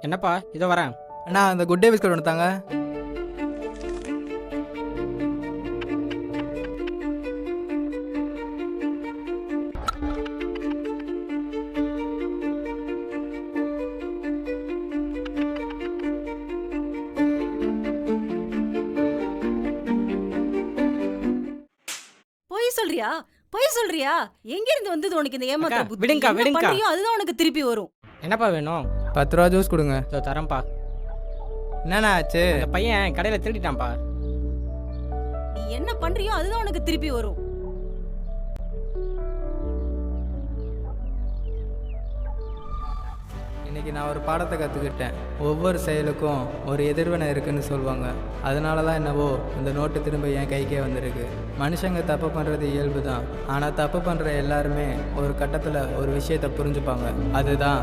என்னப்பா இதோ வரேன். அண்ணா அந்த குட் டே பிஸ்கட் ஒன்று தாங்க. பொய் சொல்றியா? பொய் சொல்றியா? எங்க இருந்து வந்தது உனக்கு இந்த ஏமாத்த அக்கா, புத்தி? விடுங்கக்கா, என்ன விடுங்கக்கா. பண்றியோ அதுதான் உனக்கு திருப்பி வரும். என்னப்பா வேணும்? பத்து ரூபா ஜூஸ் கொடுங்க. இதோ தரேன்ப்பா. என்னண்ணா ஆச்சு அந்த பையன் கடையில் திருடிட்டான்ப்பா. நீ என்ன பண்றியோ அதுதான் உனக்கு திருப்பி வரும். இன்னைக்கு நான் ஒரு பாடத்தை கற்றுக்கிட்டேன் ஒவ்வொரு செயலுக்கும் ஒரு எதிர்வினை இருக்குன்னு சொல்லுவாங்க அதனால தான் என்னவோ இந்த நோட்டு திரும்ப என் கைக்கே வந்திருக்கு. மனுஷங்க தப்பு பண்ணுறது இயல்பு தான் ஆனால் தப்பு பண்ணுற எல்லாருமே ஒரு கட்டத்தில் ஒரு விஷயத்தை புரிஞ்சுப்பாங்க. அதுதான்